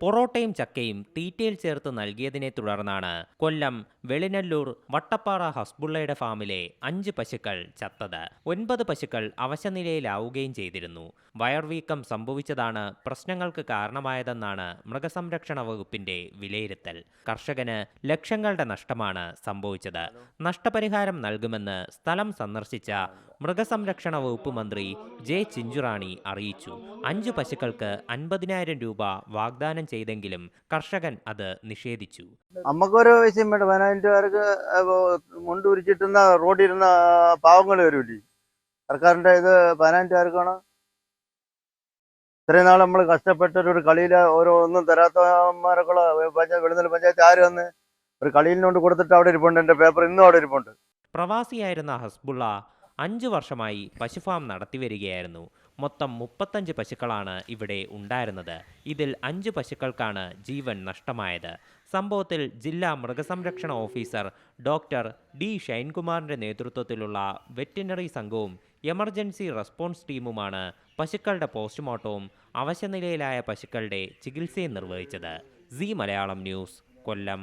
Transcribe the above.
പൊറോട്ടയും ചക്കയും തീറ്റയിൽ ചേർത്ത് നൽകിയതിനെ തുടർന്നാണ് കൊല്ലം വെളിനല്ലൂർ വട്ടപ്പാറ ഹസ്ബുള്ളയുടെ ഫാമിലെ അഞ്ച് പശുക്കൾ ചത്തത്. ഒൻപത് പശുക്കൾ അവശനിലയിലാവുകയും ചെയ്തിരുന്നു. വയർവീക്കം സംഭവിച്ചതാണ് പ്രശ്നങ്ങൾക്ക് കാരണമായതെന്നാണ് മൃഗസംരക്ഷണ വകുപ്പിന്റെ വിലയിരുത്തൽ. കർഷകന് ലക്ഷങ്ങളുടെ നഷ്ടമാണ് സംഭവിച്ചത്. നഷ്ടപരിഹാരം നൽകുമെന്ന് സ്ഥലം സന്ദർശിച്ച മൃഗസംരക്ഷണ വകുപ്പ് മന്ത്രി ജെ ചിഞ്ചുറാണി അറിയിച്ചു. അഞ്ച് പശുക്കൾക്ക് അൻപതിനായിരം രൂപ വാഗ്ദാനം ചെയ്തെങ്കിലും കർഷകൻ അത് നിഷേധിച്ചു. നമുക്കൊരു വിഷയം വേണ്ട. പതിനായിരം മുണ്ട് ഉരിച്ചിട്ടുന്ന റോഡിരുന്ന പാവങ്ങൾ വരൂലേ സർക്കാരിന്റെ ഇത് പതിനായിരം രൂപക്കാണ് ഇത്രയും നാൾ നമ്മൾ കഷ്ടപ്പെട്ടൊരു കളിയിൽ ഓരോ ഒന്നും തരാത്തമാരൊക്കെ പഞ്ചായത്ത് വെളുന്നൽ പഞ്ചായത്ത് ആര് വന്ന് ഒരു കളിയിൽ കൊണ്ട് കൊടുത്തിട്ട് അവിടെ ഇരിപ്പുണ്ട്. എന്റെ പേപ്പർ ഇന്നും അവിടെ ഇരിപ്പുണ്ട്. പ്രവാസിയായിരുന്ന ഹസ്ബുള്ള അഞ്ചു വർഷമായി പശുഫാം നടത്തിവരികയായിരുന്നു. മൊത്തം മുപ്പത്തഞ്ച് പശുക്കളാണ് ഇവിടെ ഉണ്ടായിരുന്നത്. ഇതിൽ അഞ്ച് പശുക്കൾക്കാണ് ജീവൻ നഷ്ടമായത്. സംഭവത്തിൽ ജില്ലാ മൃഗസംരക്ഷണ ഓഫീസർ ഡോക്ടർ ഡി ഷൈൻകുമാറിന്റെ നേതൃത്വത്തിലുള്ള വെറ്റിനറി സംഘവും എമർജൻസി റെസ്പോൺസ് ടീമുമാണ് പശുക്കളുടെ പോസ്റ്റ്മോർട്ടവും അവശനിലയിലായ പശുക്കളുടെ ചികിത്സയും നിർവഹിച്ചത്. C Malayalam news Kollam.